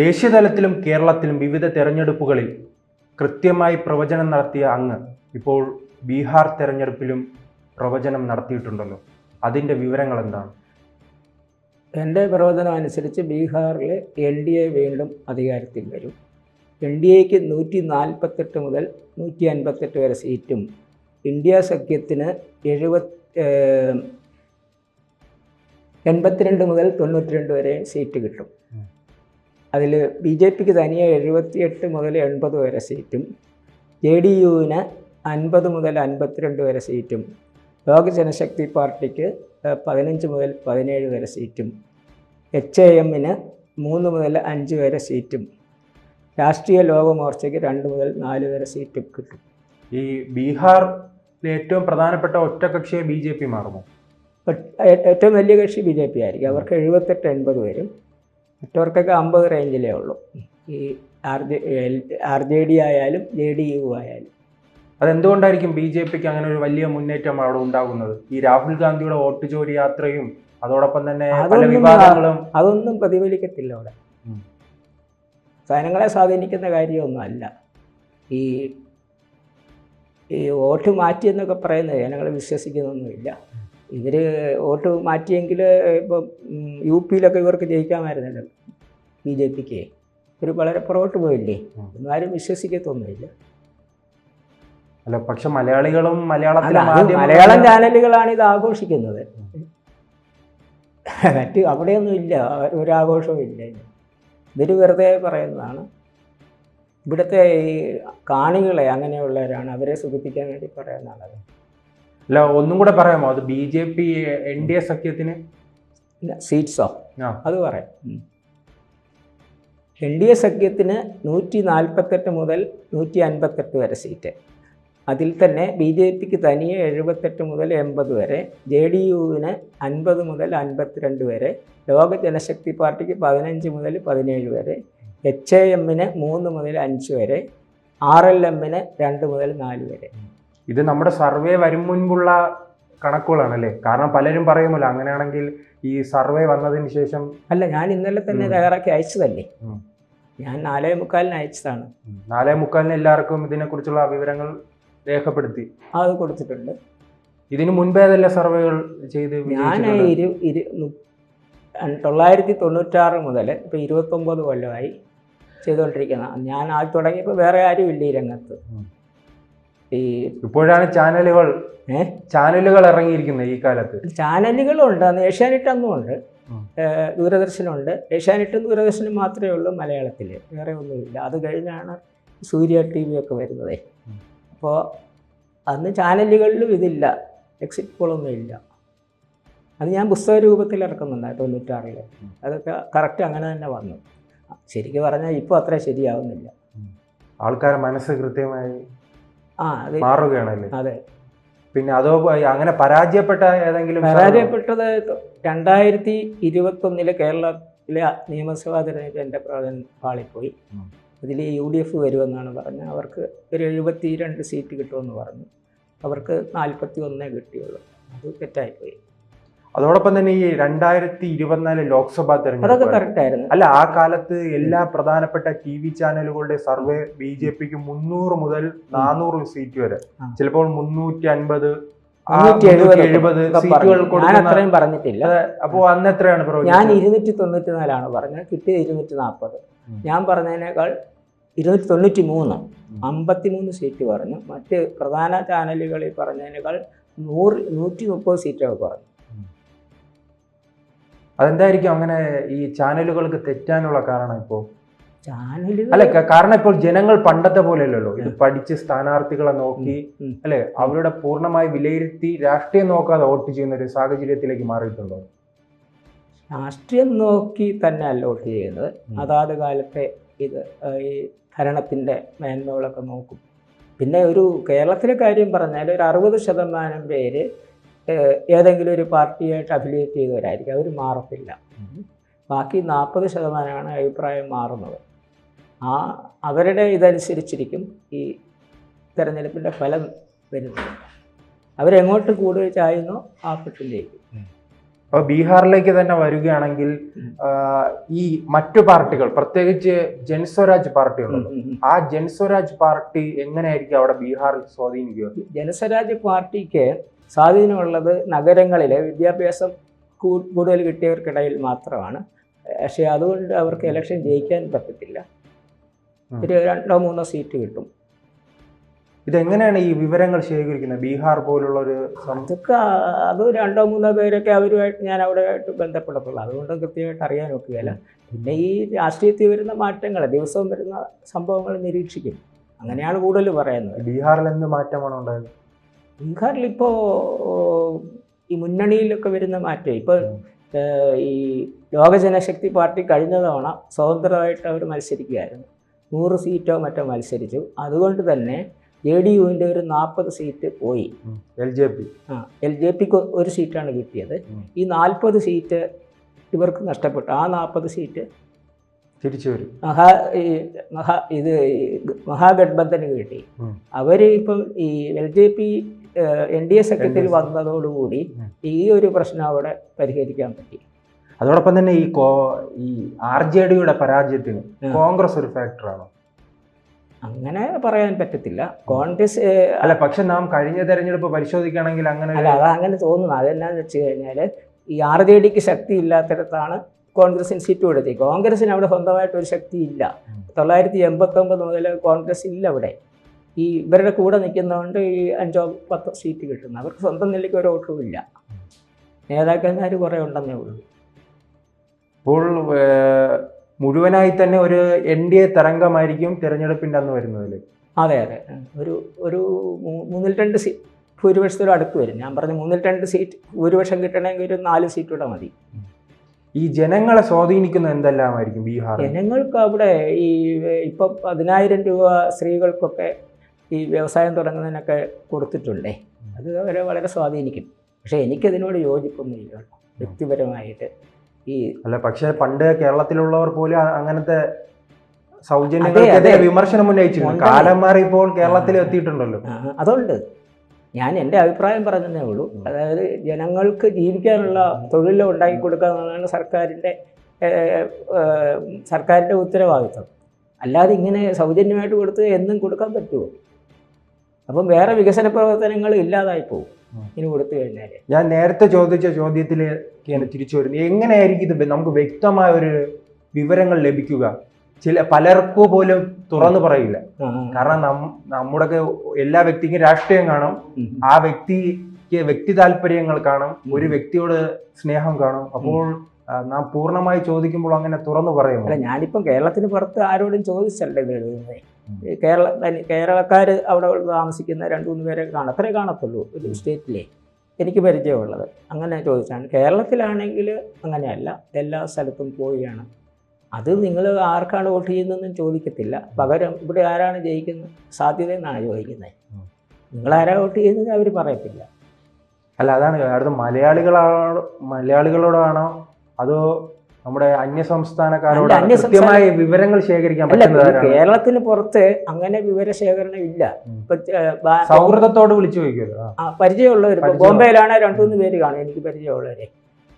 ദേശീയതലത്തിലും കേരളത്തിലും വിവിധ തെരഞ്ഞെടുപ്പുകളിൽ കൃത്യമായി പ്രവചനം നടത്തിയ അങ്ങ് ഇപ്പോൾ ബീഹാർ തെരഞ്ഞെടുപ്പിലും പ്രവചനം നടത്തിയിട്ടുണ്ടല്ലോ. അതിന്റെ വിവരങ്ങൾ എന്താണ്? എന്റെ പ്രവചനം അനുസരിച്ച് ബീഹാറിൽ എൻ ഡി എ വീണ്ടും അധികാരത്തിൽ വരും. എൻ ഡി എക്ക് നൂറ്റി നാൽപ്പത്തെട്ട് മുതൽ നൂറ്റി അൻപത്തെട്ട് വരെ സീറ്റും ഇന്ത്യ സഖ്യത്തിന് എഴുപത് എൺപത്തിരണ്ട് മുതൽ തൊണ്ണൂറ്റിരണ്ട് വരെ സീറ്റ് കിട്ടും. അതിൽ ബി ജെ പിക്ക് തനിയെ എഴുപത്തിയെട്ട് മുതൽ എൺപത് വരെ സീറ്റും ജെ ഡി യുവിന് അൻപത് മുതൽ അൻപത്തിരണ്ട് വരെ സീറ്റും ലോക ജനശക്തി പാർട്ടിക്ക് പതിനഞ്ച് മുതൽ പതിനേഴ് വരെ സീറ്റും എച്ച് എ എമ്മിന് മൂന്ന് മുതൽ അഞ്ച് വരെ സീറ്റും രാഷ്ട്രീയ ലോക മോർച്ചയ്ക്ക് രണ്ട് മുതൽ നാല് വരെ സീറ്റും കിട്ടും. ഈ ബീഹാറിലെ ഏറ്റവും പ്രധാനപ്പെട്ട ഒറ്റകക്ഷിയെ ബി ജെ പി മാറുമോ? ഏറ്റവും വലിയ കക്ഷി ബി ജെ പി ആയിരിക്കും. അവർക്ക് എഴുപത്തെട്ട് എൺപത് വരും മറ്റവർക്കൊക്കെ അമ്പത് റേഞ്ചിലേ ഉള്ളൂ. ഈ R J R J D ആയാലും ജെ ഡി യു ആയാലും. അതെന്തുകൊണ്ടായിരിക്കും ബി ജെ പിക്ക് അങ്ങനെ ഒരു വലിയ മുന്നേറ്റം അവിടെ ഉണ്ടാകുന്നത്? ഈ രാഹുൽ ഗാന്ധിയുടെ വോട്ട് ജോലി യാത്രയും അതോടൊപ്പം തന്നെ പല അതൊന്നും വിവാദങ്ങളും. അതൊന്നും പ്രതിഫലിക്കത്തില്ല അവിടെ. സാധനങ്ങളെ സ്വാധീനിക്കുന്ന കാര്യമൊന്നും അല്ല. ഈ ഈ വോട്ട് മാറ്റിയെന്നൊക്കെ പറയുന്നത് ജനങ്ങളെ വിശ്വസിക്കുന്നൊന്നുമില്ല. ഇവർ വോട്ട് മാറ്റിയെങ്കിൽ ഇപ്പോൾ യു പിയിലൊക്കെ ഇവർക്ക് ജയിക്കാമായിരുന്നല്ലോ ബി ജെ പിക്ക്. ഇവർ വളരെ പുറകോട്ട് പോയില്ലേ. ഒന്നും ആരും വിശ്വസിക്കത്തൊന്നുമില്ല. അല്ല പക്ഷെ മലയാളികളും മലയാളം ചാനലുകളാണ് ഇത് ആഘോഷിക്കുന്നത്. മറ്റ് അവിടെയൊന്നും ഇല്ല ഒരാഘോഷവും ഇല്ല ഇവർ ഇവർ വെറുതെ പറയുന്നതാണ്. ഇവിടുത്തെ ഈ കാണികളെ അങ്ങനെയുള്ളവരാണ് അവരെ സുഖിപ്പിക്കാൻ വേണ്ടി പറയുന്നതാണ്. അല്ല ഒന്നും കൂടെ പറയാമോ? അത് B J P N D A സഖ്യത്തിന്? സീറ്റ്സോ? ആ. അത് പറയാം. എൻ ഡി എ സഖ്യത്തിന് നൂറ്റി നാൽപ്പത്തെട്ട് മുതൽ നൂറ്റി അൻപത്തെട്ട് വരെ സീറ്റ്. അതിൽ തന്നെ ബി ജെ പിക്ക് തനിയെ എഴുപത്തെട്ട് മുതൽ എൺപത് വരെ ജെ ഡി യുവിന് അൻപത് മുതൽ അൻപത്തിരണ്ട് വരെ ലോക ജനശക്തി പാർട്ടിക്ക് പതിനഞ്ച് മുതൽ പതിനേഴ് വരെ എച്ച് എ എമ്മിന് മൂന്ന് മുതൽ അഞ്ച് വരെ ആർ എൽ എമ്മിന് രണ്ട് മുതൽ നാല് വരെ. ഇത് നമ്മുടെ സർവേ വരും മുൻപുള്ള കണക്കുകളാണ് അല്ലേ കാരണം പലരും പറയുമല്ലോ അങ്ങനെയാണെങ്കിൽ ഈ സർവേ വന്നതിന് ശേഷം അല്ല ഞാൻ ഇന്നലെ തന്നെ. തയ്യാറാക്കി അയച്ചതല്ലേ? ഞാൻ നാലേ മുക്കാലിന് അയച്ചതാണ്. നാലേ മുക്കാലിന് എല്ലാവർക്കും ഇതിനെക്കുറിച്ചുള്ള വിവരങ്ങൾ രേഖപ്പെടുത്തി. അത് കൊടുത്തിട്ടുണ്ട്. ഇതിനു മുൻപേ അതല്ല സർവേകൾ ചെയ്ത് ഞാൻ? ഇരു ഇരു തൊള്ളായിരത്തി തൊണ്ണൂറ്റാറ് മുതൽ ഇപ്പോൾ ഇരുപത്തൊമ്പത് കൊല്ലമായി ചെയ്തുകൊണ്ടിരിക്കുന്ന ഞാൻ ആദ്യം തുടങ്ങിയപ്പോൾ വേറെ ആരും ഇല്ല ഈ രംഗത്ത്. ഈ ഇപ്പോഴാണ് ചാനലുകൾ? ചാനലുകൾ ഇറങ്ങിയിരിക്കുന്നത് ഈ കാലത്ത്. ചാനലുകളുണ്ട് അന്ന് ഏഷ്യാനെറ്റ് അന്നും ഉണ്ട് ദൂരദർശനുണ്ട് ഏഷ്യാനെറ്റും ദൂരദർശനും മാത്രമേ ഉള്ളൂ മലയാളത്തിൽ വേറെ ഒന്നുമില്ല. അത് കഴിഞ്ഞാണ് സൂര്യ ടി വി ഒക്കെ വരുന്നത്. അപ്പോൾ അന്ന് ചാനലുകളിലും ഇതില്ല. എക്സിറ്റ് പോളൊന്നും ഇല്ല. അത് ഞാൻ പുസ്തക രൂപത്തിൽ ഇറക്കുന്നുണ്ട്. തൊണ്ണൂറ്റാറിൽ. അതൊക്കെ കറക്റ്റ് അങ്ങനെ തന്നെ വന്നു. ശരിക്കും പറഞ്ഞാൽ ഇപ്പോൾ അത്ര ശരിയാവുന്നില്ല. ആൾക്കാരെ മനസ്സ് കൃത്യമായി മാറുകയാണല്ലേ അതെ. പിന്നെ അതോ അങ്ങനെ പരാജയപ്പെട്ട ഏതെങ്കിലും പരാജയപ്പെട്ടത് രണ്ടായിരത്തി ഇരുപത്തൊന്നിലെ കേരളത്തിലെ നിയമസഭാ തെരഞ്ഞെടുപ്പ് എന്റെ പ്രകടനം പാളിപ്പോയി. അതിൽ യു ഡി എഫ് വരുമെന്നാണ് പറഞ്ഞത്. അവർക്ക് ഒരു എഴുപത്തി രണ്ട് സീറ്റ് കിട്ടുമെന്ന് പറഞ്ഞു. അവർക്ക് നാൽപ്പത്തി ഒന്നേ കിട്ടിയുള്ളൂ. അത് തെറ്റായിപ്പോയി. അതോടൊപ്പം തന്നെ ഈ രണ്ടായിരത്തി ഇരുപത്തിനാല് ലോക്സഭാ അതൊക്കെ തെരഞ്ഞെടുപ്പ് അല്ല ആ കാലത്ത് എല്ലാ പ്രധാനപ്പെട്ട ടി വി ചാനലുകളുടെ സർവേ ബി ജെ പിക്ക് മുന്നൂറ് മുതൽ നാനൂറ് സീറ്റ് വരെ. ചിലപ്പോൾ മുന്നൂറ്റി അൻപത് അത്രയും പറഞ്ഞിട്ടില്ല. അപ്പോ അന്ന് എത്രയാണ് ഞാൻ ഇരുന്നൂറ്റി തൊണ്ണൂറ്റി നാലാണ് പറഞ്ഞത്. കിട്ടിയത് ഇരുന്നൂറ്റി നാൽപ്പത് ഞാൻ പറഞ്ഞതിനേക്കാൾ ഇരുന്നൂറ്റി തൊണ്ണൂറ്റി മൂന്ന് അമ്പത്തിമൂന്ന് അമ്പത്തി മൂന്ന് സീറ്റ് പറഞ്ഞു. മറ്റ് പ്രധാന ചാനലുകളിൽ പറഞ്ഞതിനേക്കാൾ നൂറ് നൂറ്റി മുപ്പത് സീറ്റൊക്കെ പറഞ്ഞു അതെന്തായിരിക്കും അങ്ങനെ ഈ ചാനലുകൾക്ക് തെറ്റാനുള്ള കാരണം ഇപ്പോ? ചാനലുകൾ അല്ല കാരണം ഇപ്പോൾ ജനങ്ങൾ പണ്ടത്തെ പോലെയല്ലല്ലോ. ഇത് പഠിച്ച് സ്ഥാനാർത്ഥികളെ നോക്കി. അല്ലെ അവരുടെ പൂർണമായി വിലയിരുത്തി രാഷ്ട്രീയം നോക്കാതെ വോട്ട് ചെയ്യുന്ന ഒരു സാഹചര്യത്തിലേക്ക് മാറിയിട്ടുണ്ടോ? രാഷ്ട്രീയം നോക്കി തന്നെ അല്ല വോട്ട് ചെയ്യുന്നത്. അതാത് കാലത്തെ ഇത് ഈ ഭരണത്തിന്റെ മേന്മകളൊക്കെ നോക്കും. പിന്നെ ഒരു കേരളത്തിലെ കാര്യം പറഞ്ഞാൽ ഒരു അറുപത് ശതമാനം പേര് ഏതെങ്കിലും ഒരു പാർട്ടിയായിട്ട് അഫിലിയേറ്റ് ചെയ്തവരായിരിക്കും. അവർ മാറത്തില്ല. ബാക്കി നാൽപ്പത് ശതമാനമാണ് അഭിപ്രായം മാറുന്നത്. ആ അവരുടെ ഇതനുസരിച്ചിരിക്കും ഈ തെരഞ്ഞെടുപ്പിന്റെ ഫലം വരുന്നത്. അവരെങ്ങോട്ട് കൂടുതൽ ചായുന്നോ ആ പെട്ടിലേക്ക് അപ്പോൾ ബീഹാറിലേക്ക് തന്നെ വരികയാണെങ്കിൽ ഈ മറ്റു പാർട്ടികൾ പ്രത്യേകിച്ച് ജൻസ്വരാജ് പാർട്ടി ഉള്ളത് ആ ജൻസ്വരാജ് പാർട്ടി എങ്ങനെയായിരിക്കും അവിടെ ബീഹാറിൽ സ്വാധീനിക്കുക? ജനസ്വരാജ് പാർട്ടിക്ക് സ്വാധീനമുള്ളത് നഗരങ്ങളിലെ വിദ്യാഭ്യാസം കൂടുതൽ കിട്ടിയവർക്കിടയിൽ മാത്രമാണ്. പക്ഷേ അതുകൊണ്ട് അവർക്ക് ഇലക്ഷൻ ജയിക്കാൻ പറ്റത്തില്ല. ഒരു രണ്ടോ മൂന്നോ സീറ്റ് കിട്ടും. ഇതെങ്ങനെയാണ് ഈ വിവരങ്ങൾ ശേഖരിക്കുന്നത്? ബീഹാർ പോലുള്ള ഒരു അതൊക്കെ അത് രണ്ടോ മൂന്നോ പേരൊക്കെ അവരുമായിട്ട് ഞാൻ അവിടെ ആയിട്ട് ബന്ധപ്പെടത്തുള്ളൂ. അതുകൊണ്ട് കൃത്യമായിട്ട് അറിയാൻ ഒക്കുകയില്ല. പിന്നെ ഈ രാഷ്ട്രീയത്തിൽ വരുന്ന മാറ്റങ്ങൾ ദിവസവും വരുന്ന സംഭവങ്ങൾ നിരീക്ഷിക്കും. അങ്ങനെയാണ് കൂടുതൽ പറയുന്നത്. ബീഹാറിൽ എന്ത് മാറ്റമാണ് ഉണ്ടായത്? ബീഹാറിൽ ഇപ്പോൾ ഈ മുന്നണിയിലൊക്കെ വരുന്ന മാറ്റം. ഇപ്പോൾ ഈ ലോക ജനശക്തി പാർട്ടി കഴിഞ്ഞ തവണ സ്വതന്ത്രമായിട്ട് അവർ മത്സരിക്കുകയായിരുന്നു. നൂറ് സീറ്റോ മറ്റോ മത്സരിച്ചു. അതുകൊണ്ട് തന്നെ ജെ ഡി യുവിന്റെ ഒരു നാൽപ്പത് സീറ്റ് പോയി. L J P. ആ എൽ ജെ പിക്ക് ഒരു സീറ്റാണ് കിട്ടിയത്. ഈ നാൽപ്പത് സീറ്റ് ഇവർക്ക് നഷ്ടപ്പെട്ടു. ആ നാൽപ്പത് സീറ്റ് തിരിച്ചു വരും. മഹാ ഈ മഹാ ഇത് മഹാഗഠബന്ധന് മഹാഗഡ്ബന്ധന് കിട്ടി. അവർ ഇപ്പം ഈ L J P N D A സഖ്യത്തിൽ വന്നതോടുകൂടി ഈ ഒരു പ്രശ്നം അവിടെ പരിഹരിക്കാൻ പറ്റി. അതോടൊപ്പം തന്നെ ഈ കോ ഈ ആർ ജെ ഡിയുടെ പരാജയത്തിന് കോൺഗ്രസ് ഒരു ഫാക്ടറാണോ അങ്ങനെ പറയാൻ പറ്റത്തില്ല. കോൺഗ്രസ് അല്ല പക്ഷെ നാം കഴിഞ്ഞ തെരഞ്ഞെടുപ്പ് പരിശോധിക്കുകയാണെങ്കിൽ അങ്ങനെ അല്ല അത് അങ്ങനെ തോന്നുന്നു. അതെന്നാന്ന് വെച്ച് കഴിഞ്ഞാൽ ഈ ആർ ജെ ഡിക്ക് ശക്തി ഇല്ലാത്തിടത്താണ് കോൺഗ്രസിന് സീറ്റ് കൊടുത്തത് കോൺഗ്രസിന് അവിടെ സ്വന്തമായിട്ട് ഒരു ശക്തി ഇല്ല. തൊള്ളായിരത്തി എൺപത്തൊമ്പത് മുതൽ കോൺഗ്രസ് ഇല്ല അവിടെ. ഈ ഇവരുടെ കൂടെ നിൽക്കുന്നതുകൊണ്ട് ഈ അഞ്ചോ പത്തോ സീറ്റ് കിട്ടുന്നു. അവർക്ക് സ്വന്തം നിലയ്ക്ക് ഒരു വോട്ടും ഇല്ല. നേതാക്കന്മാർ കുറേ ഉണ്ടെന്നേ ഉള്ളൂ. ഇപ്പോൾ മുഴുവനായി തന്നെ ഒരു എൻ ഡി എ തരംഗമായിരിക്കും തിരഞ്ഞെടുപ്പിന്റെ അന്ന് വരുന്നതിൽ. അതെ അതെ. ഒരു ഒരു മൂന്നിൽ രണ്ട് സീറ്റ് ഭൂരിപക്ഷത്തിലും അടുത്ത് വരും. ഞാൻ പറഞ്ഞു മൂന്നിൽ രണ്ട് സീറ്റ് ഭൂരിപക്ഷം കിട്ടണമെങ്കിൽ ഒരു നാല് സീറ്റ് കൂടെ മതി. ഈ ജനങ്ങളെ സ്വാധീനിക്കുന്ന എന്തെല്ലാമായിരിക്കും? ബീഹാർ ജനങ്ങൾക്ക് അവിടെ ഈ ഇപ്പം പതിനായിരം രൂപ സ്ത്രീകൾക്കൊക്കെ ഈ വ്യവസായം തുടങ്ങുന്നതിനൊക്കെ കൊടുത്തിട്ടുണ്ടേ. അത് അവരെ വളരെ സ്വാധീനിക്കും. പക്ഷേ എനിക്കതിനോട് യോജിപ്പൊന്നുമില്ല. വ്യക്തിപരമായിട്ട് ഈ അല്ല പക്ഷേ പണ്ട് കേരളത്തിലുള്ളവർ പോലും അങ്ങനത്തെ സൗജന്യങ്ങൾക്കെതിരെ വിമർശനം ഉന്നയിച്ചിരുന്നു. കാലം മാറി ഇപ്പോൾ കേരളത്തിൽ എത്തിയിട്ടുണ്ടല്ലോ. അതുകൊണ്ട് അതുണ്ട്. ഞാൻ എന്റെ അഭിപ്രായം പറഞ്ഞതേ ഉള്ളൂ. അതായത് ജനങ്ങൾക്ക് ജീവിക്കാനുള്ള തൊഴിൽ ഉണ്ടാക്കി കൊടുക്കുക എന്നുള്ളതാണ് സർക്കാരിന്റെ സർക്കാരിന്റെ ഉത്തരവാദിത്വം. അല്ലാതെ ഇങ്ങനെ സൗജന്യമായിട്ട് കൊടുത്ത് എന്നും കൊടുക്കാൻ പറ്റുമോ? അപ്പം വേറെ വികസന പ്രവർത്തനങ്ങൾ ഇല്ലാതായി പോകും. ഇനി കൊടുത്തു കഴിഞ്ഞാൽ ഞാൻ നേരത്തെ ചോദിച്ച ചോദ്യത്തിലേക്കാണ് തിരിച്ചു വരുന്നത് എങ്ങനെയായിരിക്കും ഇത് നമുക്ക് വ്യക്തമായ ഒരു വിവരങ്ങൾ ലഭിക്കുക? ചില പലർക്കും പോലും തുറന്നു പറയില്ല. കാരണം നം- നമ്മുടെ എല്ലാ വ്യക്തിക്കും രാഷ്ട്രീയം കാണും. ആ വ്യക്തിക്ക് വ്യക്തി താല്പര്യങ്ങൾ കാണും. ഒരു വ്യക്തിയോട് സ്നേഹം കാണും. അപ്പോൾ നാം പൂർണമായി ചോദിക്കുമ്പോൾ അങ്ങനെ തുറന്നു പറയുമ്പോൾ അല്ല ഞാനിപ്പം കേരളത്തിന് പുറത്ത് ആരോടും ചോദിച്ചല്ലേ ഇത് എഴുതുന്നത് കേരള കേരളക്കാർ അവിടെ താമസിക്കുന്ന രണ്ട് മൂന്ന് പേരെ കാണും. അത്രേ കാണത്തുള്ളൂ ഒരു സ്റ്റേറ്റിലെ. എനിക്ക് പരിചയമുള്ളത്. അങ്ങനെ ചോദിച്ചാണ്. കേരളത്തിലാണെങ്കിൽ അങ്ങനെയല്ല. എല്ലാ സ്ഥലത്തും പോവുകയാണ് അത് നിങ്ങൾ ആർക്കാണ് വോട്ട് ചെയ്യുന്നതെന്നും ചോദിക്കത്തില്ല. പകരം ഇവിടെ ആരാണ് ജയിക്കുന്ന സാധ്യത എന്നാണ് ചോദിക്കുന്നത്. നിങ്ങളാരാണ് നിങ്ങൾ ആരാ വോട്ട് ചെയ്യുന്നത് അവർ പറയത്തില്ല. അല്ല അതാണ് അടുത്ത മലയാളികളാണോ മലയാളികളോടാണോ അതോ നമ്മുടെ അന്യ സംസ്ഥാനക്കാരോട് അന്യസംസ്ഥാന- കൃത്യമായ വിവരങ്ങൾ ശേഖരിക്കാൻ കേരളത്തിന് പുറത്ത് അങ്ങനെ വിവരശേഖരണം ഇല്ല. സൗഹൃദത്തോട് വിളിച്ചു ചോദിക്കുമല്ലോ പരിചയമുള്ളവർ ബോംബെയിലാണ് രണ്ട് മൂന്ന് പേര് കാണും എനിക്ക് പരിചയമുള്ളവരെ.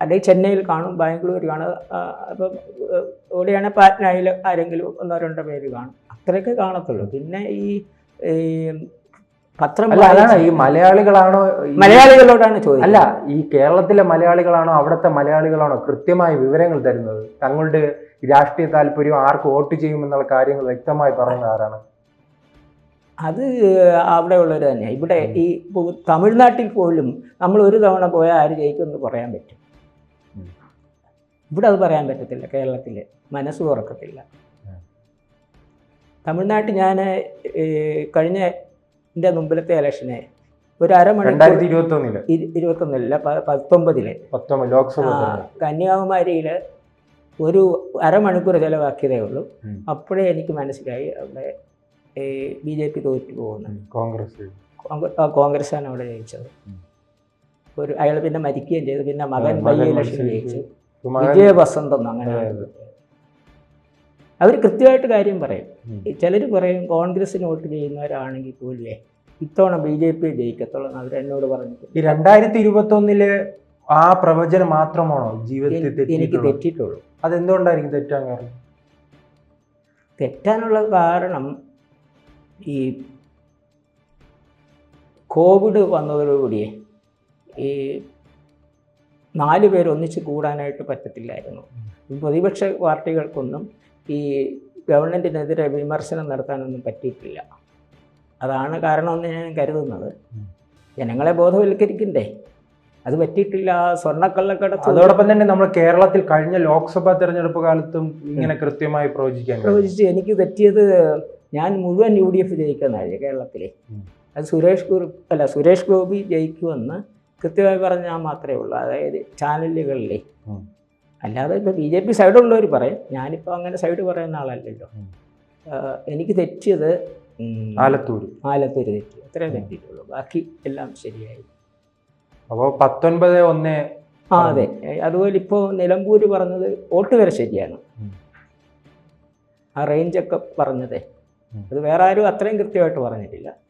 അല്ലെങ്കിൽ ചെന്നൈയിൽ കാണും ബാംഗ്ലൂർ കാണും അപ്പം ഇവിടെയാണ് പാറ്റ്നയിൽ ആരെങ്കിലും ഒന്നോ രണ്ടോ പേര് കാണും. അത്രയൊക്കെ കാണത്തുള്ളൂ. പിന്നെ ഈ പത്രം അല്ല അതാണ് ഈ മലയാളികളാണോ മലയാളികളോടാണ് ചോദിച്ചത്? അല്ല ഈ കേരളത്തിലെ മലയാളികളാണോ അവിടുത്തെ മലയാളികളാണോ കൃത്യമായ വിവരങ്ങൾ തരുന്നത്? തങ്ങളുടെ രാഷ്ട്രീയ താല്പര്യം ആർക്ക് വോട്ട് ചെയ്യുമെന്നുള്ള കാര്യങ്ങൾ വ്യക്തമായി പറയുന്ന ആരാണ്? അത് അവിടെയുള്ളവർ തന്നെയാണ് ഇവിടെ ഈ തമിഴ്നാട്ടിൽ പോലും നമ്മൾ ഒരു തവണ പോയാൽ ആര് ജയിക്കുമെന്ന് പറയാൻ പറ്റും. ഇവിടെ അത് പറയാൻ പറ്റത്തില്ല കേരളത്തിൽ മനസ്സ് തുറക്കത്തില്ല. തമിഴ്നാട്ടിൽ ഞാൻ കഴിഞ്ഞ എന്റെ മുമ്പിലത്തെ ഇലക്ഷനെ ഒരു അരമണിക്കൂർ രണ്ടായിരത്തി ഇരുപത്തി ഒന്നിൽ ഇരു- ഇരുപത്തൊന്നില്ല പത്തൊമ്പതിൽ. പത്തൊമ്പത് ലോക്സഭ ആ, ഒരു അരമണിക്കൂർ ചിലവാക്കിയതേ ഉള്ളൂ. അപ്പോഴേ എനിക്ക് മനസ്സിലായി അവിടെ ബി ജെ പി തോറ്റു പോകുന്നു. കോൺഗ്രസ്. കോൺഗ്രസ് ആണ് കോൺഗ്രസ്സാണ് അവിടെ ജയിച്ചത്. ഒരു അയാൾ പിന്നെ മരിക്കുകയും ചെയ്തു. പിന്നെ മകൻ ബൈ ഇലക്ഷൻ ജയിച്ചു. വിജയവസന്തം വിജയ വസന്ത് അങ്ങനെ അവർ കൃത്യമായിട്ട് കാര്യം പറയും. ചിലർ പറയും കോൺഗ്രസിന് വോട്ട് ചെയ്യുന്നവരാണെങ്കിൽ പോലും ഇത്തവണ ബി ജെ പി ജയിക്കത്തുള്ളൂ അവർ അവരെന്നോട് പറഞ്ഞു ഈ രണ്ടായിരത്തി ഇരുപത്തി ഒന്നിൽ ആ പ്രവചനം മാത്രമാണോ ജീവിതത്തിൽ എനിക്ക് തെറ്റിട്ടുള്ളൂ തെറ്റിയിട്ടുള്ളൂ. അതെന്തുകൊണ്ടായിരിക്കും തെറ്റാൻ കാരണം? തെറ്റാനുള്ള കാരണം ഈ കോവിഡ് വന്നതോടുകൂടി ഈ നാല് പേര് ഒന്നിച്ച് കൂടാനായിട്ട് പറ്റത്തില്ലായിരുന്നു. പ്രതിപക്ഷ പാർട്ടികൾക്കൊന്നും ഈ ഗവൺമെന്റിനെതിരെ വിമർശനം നടത്താനൊന്നും പറ്റിയിട്ടില്ല. അതാണ് കാരണമെന്ന് ഞാൻ കരുതുന്നത്. ജനങ്ങളെ ബോധവൽക്കരിക്കണ്ടേ? അത് പറ്റിയിട്ടില്ല. സ്വർണക്കള്ളക്കടത്ത് അതോടൊപ്പം തന്നെ നമ്മൾ കേരളത്തിൽ കഴിഞ്ഞ ലോക്സഭാ തെരഞ്ഞെടുപ്പ് കാലത്തും ഇങ്ങനെ കൃത്യമായി പ്രവചിക്കാൻ. പ്രവചിച്ച് എനിക്ക് തെറ്റിയത് ഞാൻ മുഴുവൻ യു ഡി എഫ് ജയിക്കുന്നതായി കേരളത്തിലെ. അത് സുരേഷ് കുറുപ്പ് അല്ല സുരേഷ് ഗോപി ജയിക്കുമെന്ന് കൃത്യമായി പറഞ്ഞാൽ മാത്രമേ ഉള്ളൂ. അതായത് ചാനലുകളിലെ. അല്ലാതെ ഇപ്പോൾ ബി ജെ പി സൈഡുള്ളവർ പറയും. ഞാനിപ്പോൾ അങ്ങനെ സൈഡ് പറയുന്ന ആളല്ലല്ലോ. എനിക്ക് തെറ്റിയത് ആലത്തൂർ ആലത്തൂര്. ആലത്തൂര് തെറ്റി. അത്രേ. തെറ്റിയിട്ടുള്ളൂ. ബാക്കി എല്ലാം ശരിയായി. അപ്പോൾ പത്തൊൻപത് ഒന്ന് ആ അതെ. അതുപോലെ ഇപ്പോൾ നിലമ്പൂര് പറഞ്ഞത് വോട്ട് വരെ ശരിയാണ്. ആ റേഞ്ചൊക്കെ പറഞ്ഞതേ. അത് വേറെ ആരും അത്രയും കൃത്യമായിട്ട് പറഞ്ഞിട്ടില്ല.